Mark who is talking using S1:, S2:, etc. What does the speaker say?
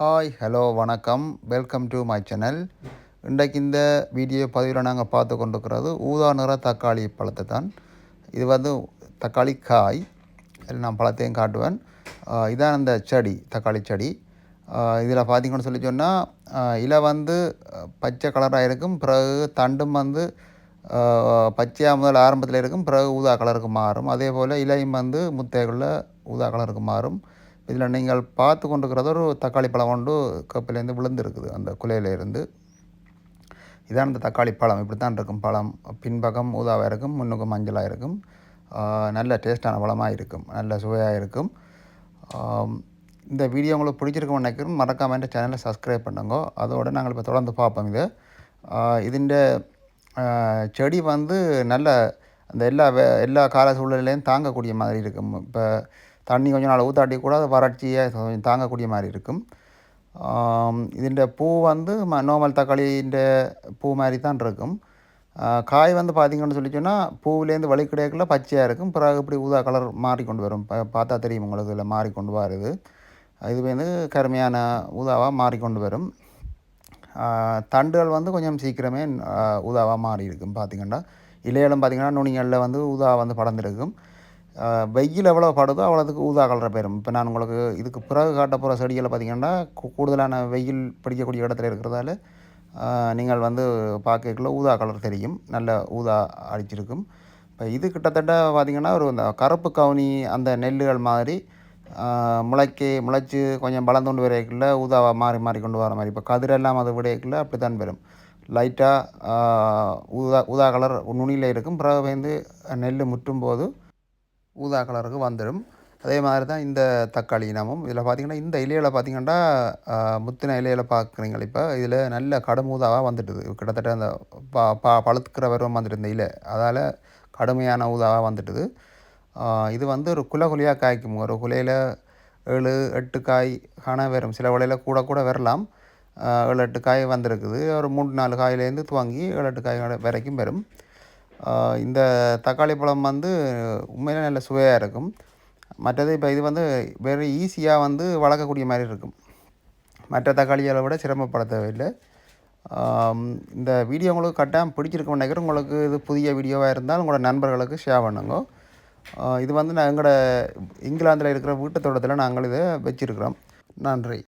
S1: Hi hello வணக்கம். Welcome to my channel இன்றைக்கு இந்த வீடியோ பதிவில் நாங்கள் பார்த்து கொண்டிருக்கிறது ஊதா நிற தக்காளி பழத்தை தான். இது வந்து தக்காளி காய். இதில் நான் பழத்தையும் காட்டுவேன். இதான் அந்த செடி தக்காளி செடி. இதில் பார்த்திங்கன்னு சொல்லி சொன்னால் இலை வந்து பச்சை கலராக இருக்கும். பிறகு தண்டும் வந்து பச்சையாக முதல் ஆரம்பத்தில் இருக்கும். பிறகு ஊதா கலருக்கு மாறும். அதே போல் இலையும் வந்து முத்தைக்குள்ள ஊதா கலருக்கு மாறும். இதில் நீங்கள் பார்த்து கொண்டிருக்கிறது ஒரு தக்காளி பழம் கொண்டு கப்பிலேருந்து விழுந்துருக்குது அந்த குலையிலேருந்து. இதான் இந்த தக்காளி பழம். இப்படி தான் இருக்கும் பழம். பின்பக்கம் ஊதாவாக இருக்கும் முன்னுக்கும் மஞ்சளாக இருக்கும். நல்ல டேஸ்டான பழமாக இருக்கும். நல்ல சுவையாக இருக்கும். இந்த வீடியோ உங்களுக்கு பிடிச்சிருக்கும் நினைக்கிறோம் மறக்காமல் இந்த சேனலை சப்ஸ்கிரைப் பண்ணுங்க. அதோடு நாங்கள் இப்போ தொடர்ந்து பார்ப்போம் இது. இதுண்ட செடி வந்து நல்ல அந்த எல்லா வே எல்லா கால சூழ்நிலையும் தாங்கக்கூடிய மாதிரி இருக்கும். இப்போ தண்ணி கொஞ்சம் நாள் ஊற்றாட்டி கூட அது வறட்சியை கொஞ்சம் தாங்கக்கூடிய மாதிரி இருக்கும். இதன் பூ வந்து ம நோமல் தக்காளின்ற பூ மாதிரி தான் இருக்கும். காய் வந்து பார்த்திங்கன்னு சொல்லி சொன்னால் பூவிலேருந்து வலிக்கிடையக்குள்ள பச்சையாக இருக்கும். பிறகு இப்படி ஊதா கலர் மாறிக்கொண்டு வரும். பார்த்தா தெரியும் உங்களுக்கு இதில் மாறிக்கொண்டு வருது இது வந்து கருமையான ஊதாவாக மாறிக்கொண்டு வரும். தண்டுகள் வந்து கொஞ்சம் சீக்கிரமே ஊதாவாக மாறி இருக்கும் பார்த்திங்கன்னா இலையிலும் பார்த்திங்கன்னா நுனிகளில் வந்து ஊதா வந்து படர்ந்துருக்கும். வெயில் எவ்வளோ படுதோ அவ்வளோதுக்கு ஊதா கலரை போயிடும் இப்போ நான் உங்களுக்கு இதுக்கு பிறகு காட்ட போகிற செடிகளை பார்த்திங்கன்னா கூடுதலான வெயில் பிடிக்கக்கூடிய இடத்துல இருக்கிறதால நீங்கள் வந்து பார்க்கக்குள்ள ஊதா கலர் தெரியும். நல்ல ஊதா அடிச்சிருக்கும். இப்போ இது கிட்டத்தட்ட பார்த்திங்கன்னா ஒரு இந்த கருப்பு கவுனி அந்த நெல்லுகள் மாதிரி முளைக்கி முளைச்சி கொஞ்சம் வளர்ந்து வரைக்குள்ள ஊதாவாக மாறி மாறி கொண்டு வர மாதிரி. இப்போ கதிரெல்லாம் அது விடையக்குள்ள அப்படி தான் வரும் லைட்டாக ஊதா ஊதா கலர் நுனியில் இருக்கும். பிறகு வந்து நெல் முற்றும் போது ஊதா கலருக்கு வந்துடும். அதே மாதிரி தான் இந்த தக்காளி இனமும். இதில் பார்த்திங்கன்னா இந்த இலையில பார்த்தீங்கன்னா முத்தின இலையில பார்க்குறீங்க இப்போ? இதில் நல்ல கடும் ஊதாவாக வந்துட்டுது. கிட்டத்தட்ட அந்த பா பா பழுத்துக்கிற வரும் வந்துட்டு இந்த இலை. அதால் கடுமையான ஊதாவாக வந்துட்டுது. இது வந்து ஒரு குலை குலையாக காய்க்கும். ஒரு குலையில் ஏழு எட்டு காய் காண வரும். சில விலையில் கூட கூட வரலாம். ஏழு எட்டு காய் வந்திருக்குது. ஒரு மூணு நாலு காயிலேருந்து துவங்கி ஏழு எட்டு காய் வரைக்கும் வரும். இந்த தக்காளி பழம் வந்து உண்மையிலே நல்ல சுவையாக இருக்கும். மற்றது இப்போ இது வந்து வெரி ஈஸியாக வந்து வளர்க்கக்கூடிய மாதிரி இருக்கும். மற்ற தக்காளிகளை விட சிரமப்பட தேவையில்லை இந்த வீடியோ உங்களுக்கு கட்டாயம் பிடிச்சிருக்கும்னு நினைக்கிறேன். உங்களுக்கு இது புதிய வீடியோவாக இருந்தால் உங்களோட நண்பர்களுக்கு ஷேர் பண்ணுங்க. இது வந்து நான் எங்களோட இங்கிலாந்தில் இருக்கிற வீட்டு தோட்டத்தில் நாங்கள் இதை வச்சுருக்கிறோம். நன்றி.